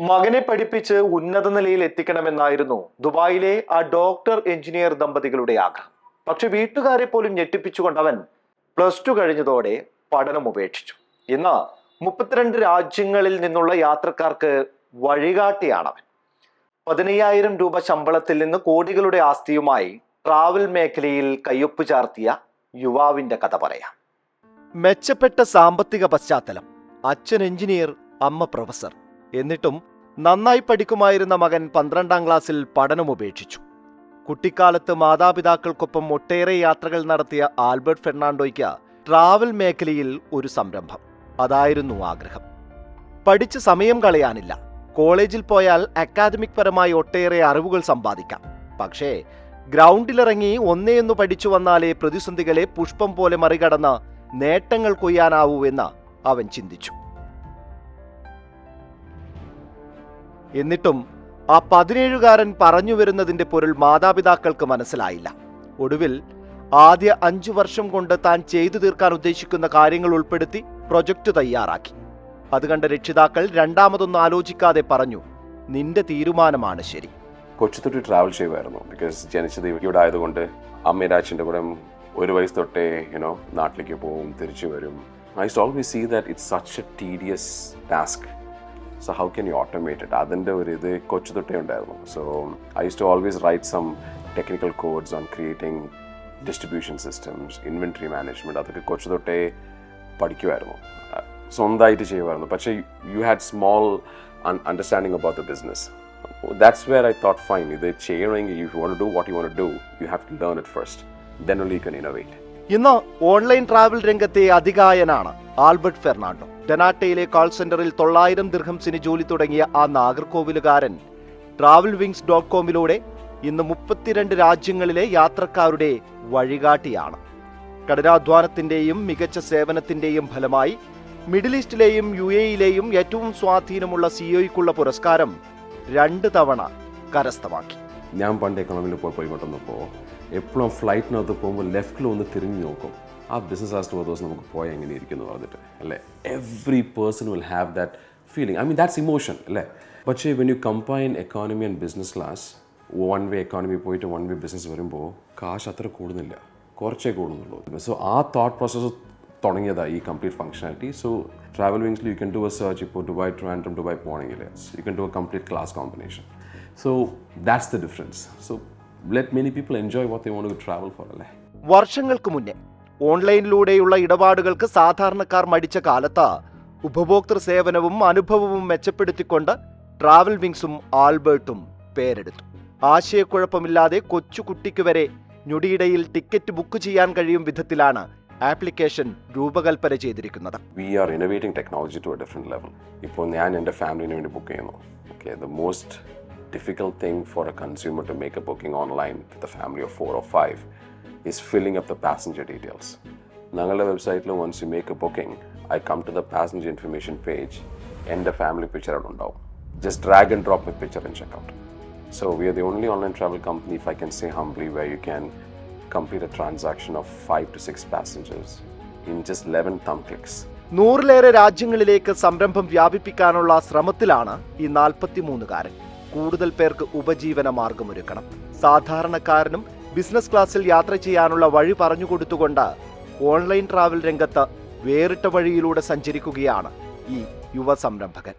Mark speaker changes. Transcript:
Speaker 1: മകനെ പഠിപ്പിച്ച് ഉന്നത നിലയിൽ എത്തിക്കണമെന്നായിരുന്നു ദുബായിലെ ആ ഡോക്ടർ എഞ്ചിനീയർ ദമ്പതികളുടെ ആഗ്രഹം. പക്ഷെ വീട്ടുകാരെ പോലും ഞെട്ടിപ്പിച്ചുകൊണ്ട് അവൻ പ്ലസ് ടു കഴിഞ്ഞതോടെ പഠനം ഉപേക്ഷിച്ചു. ഇന്ന് മുപ്പത്തിരണ്ട് രാജ്യങ്ങളിൽ നിന്നുള്ള യാത്രക്കാർക്ക് വഴികാട്ടിയാണ് അവൻ. പതിനയ്യായിരം രൂപ ശമ്പളത്തിൽ നിന്ന് കോടികളുടെ ആസ്തിയുമായി ട്രാവൽ മേഖലയിൽ കയ്യൊപ്പ് ചാർത്തിയ യുവാവിന്റെ കഥ പറയാം. മെച്ചപ്പെട്ട സാമ്പത്തിക പശ്ചാത്തലം. അച്ഛൻ എഞ്ചിനീയർ അമ്മ പ്രൊഫസർ. എന്നിട്ടും നന്നായി പഠിക്കുമായിരുന്ന മകൻ പന്ത്രണ്ടാം ക്ലാസ്സിൽ പഠനം ഉപേക്ഷിച്ചു. കുട്ടിക്കാലത്ത് മാതാപിതാക്കൾക്കൊപ്പം ഒട്ടേറെ യാത്രകൾ നടത്തിയ ആൽബർട്ട് ഫെർണാണ്ടോയ്ക്ക് ട്രാവൽ മേഖലയിൽ ഒരു സംരംഭം. അതായിരുന്നു ആഗ്രഹം. പഠിച്ച് സമയം കളയാനില്ല. കോളേജിൽ പോയാൽ അക്കാദമിക് പരമായി ഒട്ടേറെ അറിവുകൾ സമ്പാദിക്കാം. പക്ഷേ ഗ്രൗണ്ടിലിറങ്ങി ഒന്നേയൊന്നു പഠിച്ചു വന്നാലേ പ്രതിസന്ധികളെ പുഷ്പം പോലെ മറികടന്ന് നേട്ടങ്ങൾ കൊയ്യാനാവൂ എന്ന് അവൻ ചിന്തിച്ചു. എന്നിട്ടും ആ പതിനേഴുകാരൻ പറഞ്ഞു വരുന്നതിന്റെ പൊരുൾ മാതാപിതാക്കൾക്ക് മനസ്സിലായില്ല. ഒടുവിൽ ആദ്യ അഞ്ചു വർഷം കൊണ്ട് താൻ ചെയ്തു തീർക്കാൻ ഉദ്ദേശിക്കുന്ന കാര്യങ്ങൾ ഉൾപ്പെടുത്തി പ്രൊജക്ട് തയ്യാറാക്കി. അത് കണ്ട രക്ഷിതാക്കൾ രണ്ടാമതൊന്നും ആലോചിക്കാതെ പറഞ്ഞു നിന്റെ തീരുമാനമാണ് ശരി.
Speaker 2: കൊച്ചുതൊട്ട് ട്രാവൽ ചെയ്യുമായിരുന്നു. ബിക്കോസ് ജനിച്ചത് ഇവിടെ ആയതുകൊണ്ട് അമ്മയുടെ അച്ഛന്റെ കൂടെ ഒരു വയസ്സ് തൊട്ടേ യുനോ നാട്ടിലേക്ക് പോവും തിരിച്ചു വരും. I always see that it's such a tedious task so how can you automate it അതിന്റെ ഒരു ഇത് കൊച്ചു തൊട്ടേ ഉണ്ടായിരുന്നു. So I use to always write some technical codes on creating distribution systems inventory management അതൊക്കെ കൊച്ചു തൊട്ടേ പഠിക്കുമായിരുന്നു സ്വന്തമായിട്ട് ചെയ്യുമായിരുന്നു പക്ഷേ you had small understanding about the business that's where I thought fine ഇത് ചെയ്യണമെങ്കിൽ you want do what you want do you have to learn it first then only you can innovate
Speaker 1: ഇന്ന് ഓൺലൈൻ ട്രാവൽ രംഗത്തെ അധികായനാണ് Albert Fernando. ഡെനാട്ടയിലെ call സെന്ററിൽ തൊള്ളായിരം ദിർഹംസിന് ജോലി തുടങ്ങിയ ആ നാഗർകോവിലുകാരൻ ട്രാവൽ വിങ്സ് ഡോട്ട് കോമിലൂടെ ഇന്ന് മുപ്പത്തിരണ്ട് രാജ്യങ്ങളിലെ യാത്രക്കാരുടെ വഴികാട്ടിയാണ്. കഠിനാധ്വാനത്തിന്റെയും മികച്ച സേവനത്തിന്റെയും ഫലമായി മിഡിൽ ഈസ്റ്റിലെയും യു എയിലെയും ഏറ്റവും സ്വാധീനമുള്ള സിഒയ്ക്കുള്ള പുരസ്കാരം രണ്ട് തവണ കരസ്ഥമാക്കി.
Speaker 2: ഞാൻ പണ്ട് എക്കണോമിയിൽ പോയി പോയിക്കൊണ്ടിരുന്നപ്പോൾ എപ്പോഴും ഫ്ലൈറ്റിനകത്ത് പോകുമ്പോൾ ലെഫ്റ്റിൽ ഒന്ന് തിരിഞ്ഞു നോക്കും. ആ ബിസിനസ് ആസ്റ്റ് ദിവസം നമുക്ക് പോയാൽ എങ്ങനെ ഇരിക്കുന്നു പറഞ്ഞിട്ട് അല്ലേ? Every person will have that feeling I mean that's emotion അല്ലേ? പക്ഷേ when you combine economy and business class one way economy പോയിട്ട് വൺ വേ ബിസിനസ് വരുമ്പോൾ കാശ് അത്ര കൂടുന്നില്ല. കുറച്ചേ കൂടുന്നുള്ളൂ. സോ ആ തോട്ട് പ്രോസസ്സ് തുടങ്ങിയതാണ് ഈ complete functionality so travel വിങ്സിൽ you can do a search ഇപ്പോൾ ദുബായ് ട്രിവാൻഡ്രം ദുബായ് പോകണമെങ്കിൽ you can do a complete class combination so that's the difference so let many people enjoy what they want to travel for അല്ലേ?
Speaker 1: വർഷങ്ങൾക്ക് മുന്നേ ഓൺലൈനിലൂടെയുള്ള ഇടപാടുകൾക്ക് സാധാരണക്കാർ മടിച്ച കാലത്ത് ഉപഭോക്തൃ സേവനവും അനുഭവവും മെച്ചപ്പെടുത്തിക്കൊണ്ട് ട്രാവൽ വിങ്സും ആൽബർട്ടും പേരെടുത്തു. ആശയക്കുഴപ്പമില്ലാതെ കൊച്ചുകുട്ടിക്ക് വരെ ഞൊടിയിടയിൽ ടിക്കറ്റ് ബുക്ക് ചെയ്യാൻ കഴിയും വിധത്തിലാണ് ആപ്ലിക്കേഷൻ രൂപകൽപ്പന ചെയ്തിരിക്കുന്നത്.
Speaker 2: We are innovating technology to a different level ഇപ്പോൾ ഞാൻ എന്റെ ഫാമിലിന് വേണ്ടി ബുക്ക് ചെയ്യുന്നു. Okay the most difficult thing for a consumer to make a booking online with a family of four or five is filling up the passenger details ഞങ്ങളുടെ വെബ്സൈറ്റിൽ once you make a booking I come to the passenger information page എന്റെ family picture അവിടെ ഉണ്ടാവും. Just drag and drop my picture and check out So we are the only online travel company, if I can say humbly, where you can complete a transaction of five to six passengers in just 11 thumb clicks.
Speaker 1: നൂറിലേറെ രാജ്യങ്ങളിലേക്ക് സംരംഭം വ്യാപിപ്പിക്കാനുള്ള ശ്രമത്തിലാണ് ഈ നാൽപ്പത്തിമൂന്നുകാരൻ. കൂടുതൽ പേർക്ക് ഉപജീവന മാർഗമൊരുക്കണം സാധാരണക്കാരനും business ക്ലാസ്സിൽ യാത്ര ചെയ്യാനുള്ള വഴി പറഞ്ഞു കൊടുത്തുകൊണ്ട് ഓൺലൈൻ ട്രാവൽ രംഗത്ത് വേറിട്ട വഴിയിലൂടെ സഞ്ചരിക്കുകയാണ് ഈ യുവ സംരംഭകൻ.